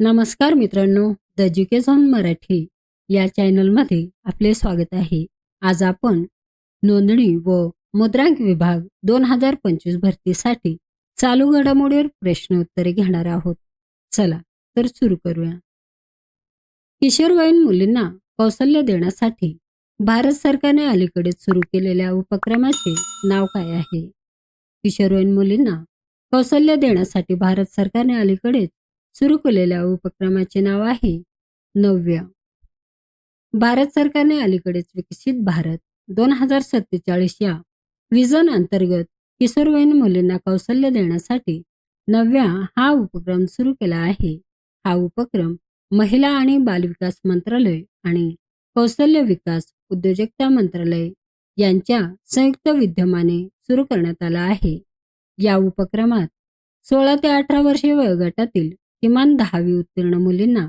नमस्कार मित्रांनो the education Marathi या चॅनलमध्ये आपले स्वागत आहे. आज आपण नोंदणी व मुद्रांक विभाग दोन हजार पंचवीस भरतीसाठी चालू घडामोडीवर प्रश्न उत्तरे घेणार आहोत. चला तर सुरू करूया. किशोरवयीन मुलींना कौशल्य देण्यासाठी भारत सरकारने अलीकडेच सुरू केलेल्या उपक्रमाचे नाव काय आहे? किशोरवयीन मुलींना कौशल्य देण्यासाठी भारत सरकारने अलीकडेच सुरू केलेल्या उपक्रमाचे नाव आहे नव्य. भारत सरकारने अलीकडेच विकसित भारत दोन हजार सत्तेचाळीस या विजन अंतर्गत किशोरवयीन मुलींना कौशल्य देण्यासाठी नव्या हा उपक्रम सुरू केला आहे. हा उपक्रम महिला आणि बालविकास मंत्रालय आणि कौशल्य विकास उद्योजकता मंत्रालय यांच्या संयुक्त विद्यमाने सुरू करण्यात आला आहे. या उपक्रमात सोळा ते अठरा वर्षे वयोगटातील किमान दहावी उत्तीर्ण मुलींना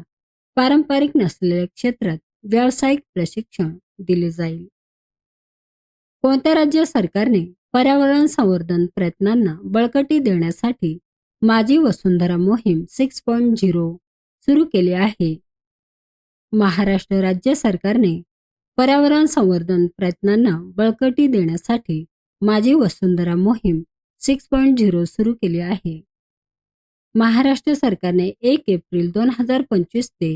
पारंपरिक नसलेल्या क्षेत्रात व्यावसायिक प्रशिक्षण दिले जाईल. कोणत्या राज्य सरकारने पर्यावरण संवर्धन प्रयत्नांना बळकटी देण्यासाठी माझी वसुंधरा मोहीम सिक्स पॉईंट झिरो सुरू केली आहे? महाराष्ट्र राज्य सरकारने पर्यावरण संवर्धन प्रयत्नांना बळकटी देण्यासाठी माझी वसुंधरा मोहीम सिक्स पॉईंट झिरो सुरू केली आहे. महाराष्ट्र सरकारने एक एप्रिल दोन हजार पंचवीस ते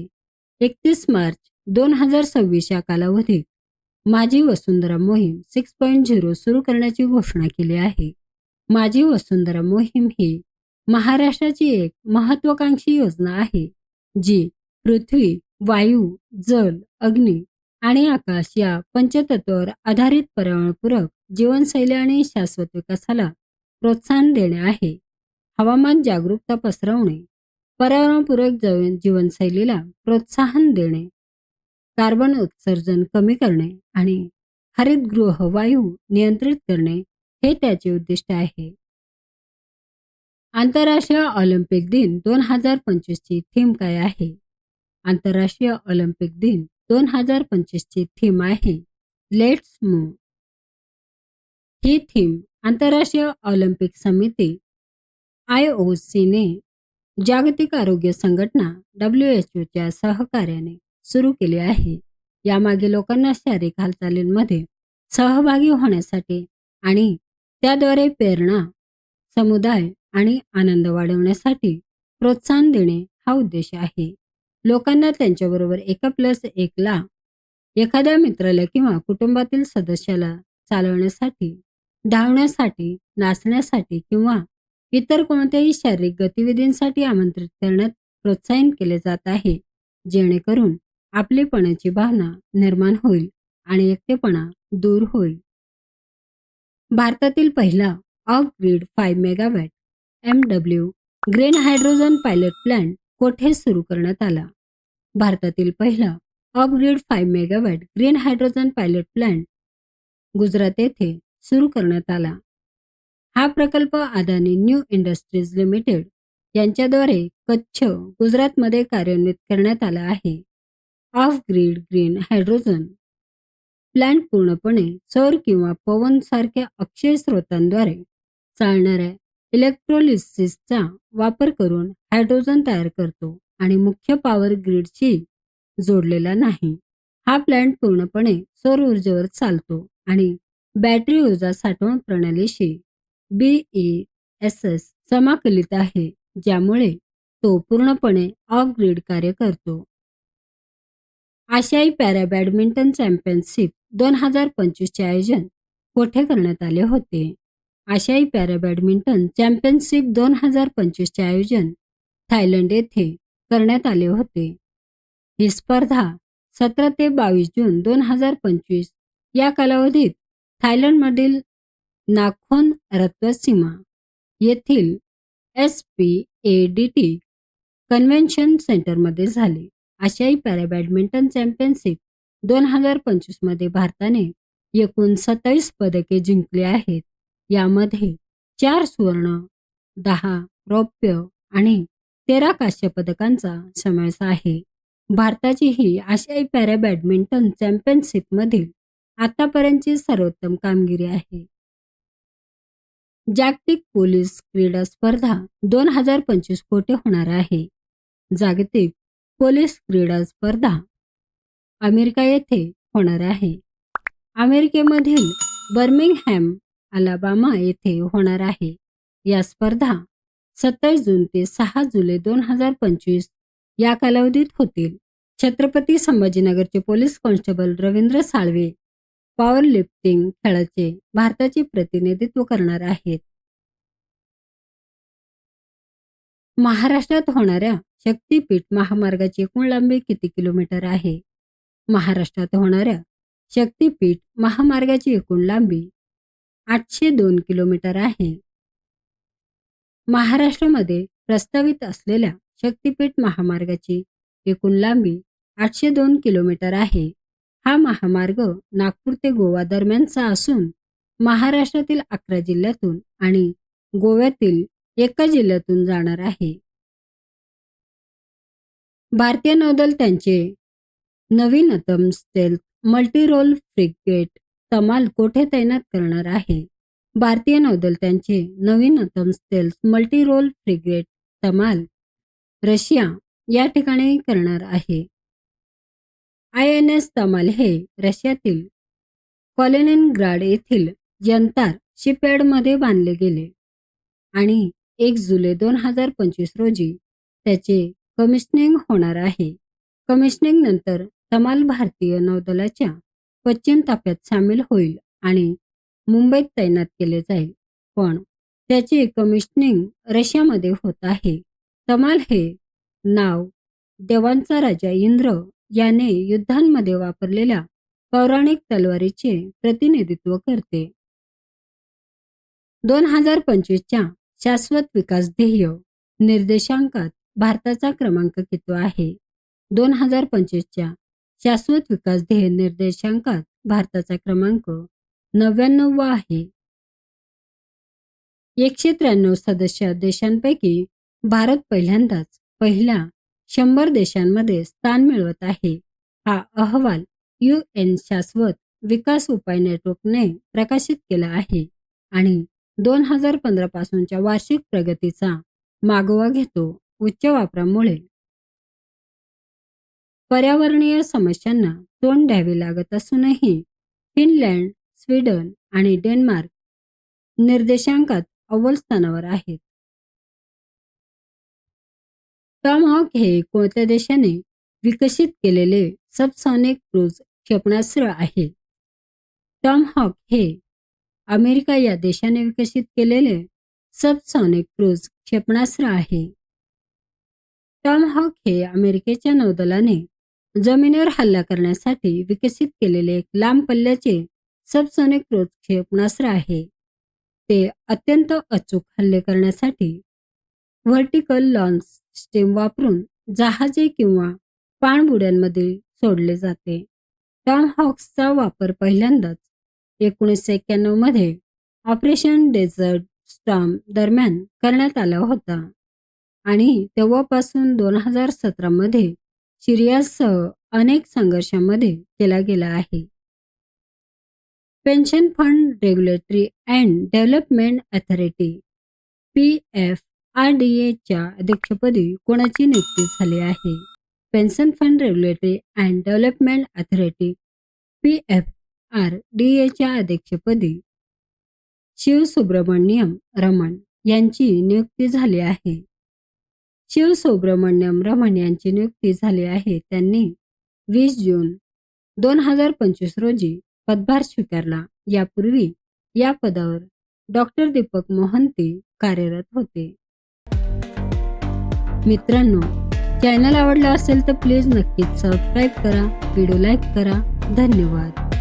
एकतीस मार्च दोन हजार सव्वीस या कालावधीत माझी वसुंधरा मोहीम सिक्स पॉईंट झिरो सुरू करण्याची घोषणा केली आहे. माझी वसुंधरा मोहीम ही महाराष्ट्राची एक महत्वाकांक्षी योजना आहे जी पृथ्वी वायू जल अग्नी आणि आकाश या पंचतत्वावर आधारित पर्यावरणपूरक जीवनशैली आणि शाश्वत विकासाला प्रोत्साहन देणे आहे. हवामान जागरूकता पसरवणे पर्यावरणपूरक जीवनशैलीला प्रोत्साहन देणे कार्बन उत्सर्जन कमी करणे आणि हरितगृह वायू नियंत्रित करणे हे त्याचे उद्दिष्ट आहे. आंतरराष्ट्रीय ऑलिम्पिक दिन दोन हजार पंचवीसची थीम काय आहे? आंतरराष्ट्रीय ऑलिम्पिक दिन दोन हजार पंचवीसची थीम आहे लेट्स मूव ही थीम आंतरराष्ट्रीय ऑलिम्पिक समिती आय ओ सीने जागतिक आरोग्य संघटना डब्ल्यू एच ओच्या सहकार्याने सुरू केली आहे. यामागे लोकांना शारीरिक हालचालींमध्ये सहभागी होण्यासाठी आणि त्याद्वारे प्रेरणा समुदाय आणि आनंद वाढवण्यासाठी प्रोत्साहन देणे हा उद्देश आहे. लोकांना त्यांच्याबरोबर एका प्लस एकला एखाद्या मित्राला किंवा कुटुंबातील सदस्याला चालवण्यासाठी धावण्यासाठी नाचण्यासाठी किंवा इतर कोणत्याही शारीरिक गतिविधींसाठी आमंत्रित करण्यात प्रोत्साहन केले जात आहे. जेणेकरून आपलेपणाची भावना निर्माण होईल आणि एकटेपणा दूर होईल. भारतातील पहिला off grid five megawatt M W grain hydrogen pilot plant कोठे सुरू करण्यात आला? भारतातील पहिला off grid five megawatt green hydrogen pilot plant Gujarat येथे सुरू करण्यात आला. हा प्रकल्प अदानी न्यू इंडस्ट्रीज लिमिटेड यांच्याद्वारे कच्छ गुजरातमध्ये कार्यान्वित करण्यात आला आहे. Off grid green hydrogen plant पूर्णपणे सौर किंवा पवन सारख्या अक्षय स्रोतांद्वारे चालणाऱ्या इलेक्ट्रोलिसिसचा वापर करून हायड्रोजन तयार करतो आणि मुख्य पॉवर ग्रीडशी जोडलेला नाही. हा प्लॅन्ट पूर्णपणे सौर ऊर्जेवर चालतो आणि बॅटरी ऊर्जा साठवण प्रणालीशी बीई एस एस समाकलित आहे ज्यामुळे तो पूर्णपणे ऑफ ग्रीड कार्य करतो. आशियाई पॅरा बॅडमिंटन चॅम्पियनशिप दोन हजार पंचवीसचे आयोजन कोठे करण्यात आले होते? आशियाई पॅरा बॅडमिंटन चॅम्पियनशिप दोन हजार पंचवीसचे आयोजन थायलंड येथे करण्यात आले होते. ही स्पर्धा सतरा ते बावीस जून दोन हजार पंचवीस या कालावधीत थायलंडमधील नाखोन रत्वसीमा येथील S P A D T convention सेंटरमध्ये झाली. आशियाई पॅरा बॅडमिंटन चॅम्पियनशिप दोन हजार पंचवीसमध्ये भारताने एकूण सत्तावीस पदके जिंकली आहेत. यामध्ये चार सुवर्ण दहा रौप्य आणि तेरा काश्य पदकांचा समावेश आहे. भारताची ही आशियाई पॅरा बॅडमिंटन चॅम्पियनशिप मधील आतापर्यंतची सर्वोत्तम कामगिरी आहे. जागतिक पोलीस क्रीडा स्पर्धा दोन हजार पंचवीस कोठे होणार आहे? जागतिक पोलीस क्रीडा स्पर्धा अमेरिका येथे होणार आहे. अमेरिकेमधील बर्मिंगहॅम अलाबामा येथे होणार आहे. या स्पर्धा सत्तावीस जून ते सहा जुलै दोन हजार पंचवीस या कालावधीत होतील. Chhatrapati संभाजीनगरचे police constable Ravindra Salve power lifting खेळाचे भारताचे प्रतिनिधित्व करणार आहेत. महाराष्ट्रात होणाऱ्या शक्तीपीठ महामार्गाची एकूण लांबी किती किलोमीटर आहे? महाराष्ट्रात होणाऱ्या शक्तीपीठ महामार्गाची एकूण लांबी आठशे दोन किलोमीटर आहे. महाराष्ट्रामध्ये प्रस्तावित असलेल्या शक्तीपीठ महामार्गाची एकूण लांबी आठशे दोन किलोमीटर आहे. हा महामार्ग नागपूर ते गोवा दरम्यानचा असून महाराष्ट्रातील अकरा जिल्ह्यातून आणि गोव्यातील एका जिल्ह्यातून जाणार आहे. भारतीय नौदल त्यांचे नवीनतम स्टेल्थ मल्टीरोल फ्रिगेट तमाल कोठे तैनात करणार आहे? भारतीय नौदल त्यांचे नवीनतम stealth multirole frigate Tamal Russia या ठिकाणी करणार आहे. आय एन एस तमाल हे रशियातील कॉलेनिनग्राड येथील यंतार शिपयार्डमध्ये बांधले गेले आणि एक जुलै दोन हजार पंचवीस रोजी त्याचे कमिशनिंग होणार आहे. कमिशनिंग नंतर तमाल भारतीय नौदलाच्या पश्चिम ताफ्यात सामील होईल आणि मुंबईत तैनात केले जाईल. पण त्याचे कमिशनिंग रशियामध्ये होत आहे. तमाल हे नाव देवांचा राजा इंद्र याने युद्धांमध्ये वापरलेल्या पौराणिक तलवारीचे प्रतिनिधित्व करते. दोन हजार पंचवीसच्या शाश्वत विकास ध्येय निर्देशांकात भारताचा क्रमांक किती आहे? दोन हजार पंचवीसच्या शाश्वत विकास ध्येय निर्देशांकात भारताचा क्रमांक नव्याण्णव आहे. एकशे त्र्याण्णव सदस्य देशांपैकी भारत पहिल्यांदाच पहिल्या शंभर देशांमध्ये स्थान मिळवत आहे. हा अहवाल यू एन शाश्वत विकास उपाय नेटवर्कने प्रकाशित केला आहे आणि दोन हजार पंधरा पासूनच्या वार्षिक प्रगतीचा मागोवा घेतो उच्च वापरामुळे. पर्यावरणीय समस्यांना तोंड द्यावे लागत असूनही फिनलँड स्वीडन आणि डेन्मार्क निर्देशांकात अव्वल स्थानावर आहेत. टॉम हॉक हे कोणत्या देशाने विकसित केलेले सबसॉनिक क्रूज क्षेपणास्त्र आहे? टॉम हॉक हे अमेरिका या देशाने विकसित केलेले सबसॉनिक क्रूज क्षेपणास्त्र आहे. टॉम हॉक हे अमेरिकेच्या नौदलाने जमिनीवर हल्ला करण्यासाठी विकसित केलेले एक लांब पल्ल्याचे सबसॉनिक क्रूज क्षेपणास्त्र आहे. ते अत्यंत अचूक हल्ले करण्यासाठी व्हर्टिकल लॉन्स स्टेम वापरून जहाजे किंवा पाणबुड्यांमध्ये सोडले जाते. टॉम हॉक्सचा वापर पहिल्यांदाच एकोणीसशे एक्क्याण्णवमध्ये ऑपरेशन डेझर्ट स्टॉम दरम्यान करण्यात आला होता आणि तेव्हापासून दोन हजार सतरामध्ये सिरियासह अनेक संघर्षामध्ये केला गेला आहे. Pension fund regulatory and development authority P F R D एच्या अध्यक्षपदी कोणाची नियुक्ती झाली आहे? Pension fund regulatory and development authority P F R D एच्या अध्यक्षपदी शिव सुब्रमण्यम रमण यांची नियुक्ती झाली आहे. शिव सुब्रमण्यम रमण यांची नियुक्ती झाली आहे. त्यांनी वीस जून दोन हजार पंचवीस रोजी पदभार स्वीकारला. यापूर्वी या पदावर डॉक्टर दीपक मोहंती कार्यरत होते. मित्रांनो चॅनल आवडला असेल तर प्लीज नक्कीच सबस्क्राईब करा व्हिडिओ लाईक करा. धन्यवाद.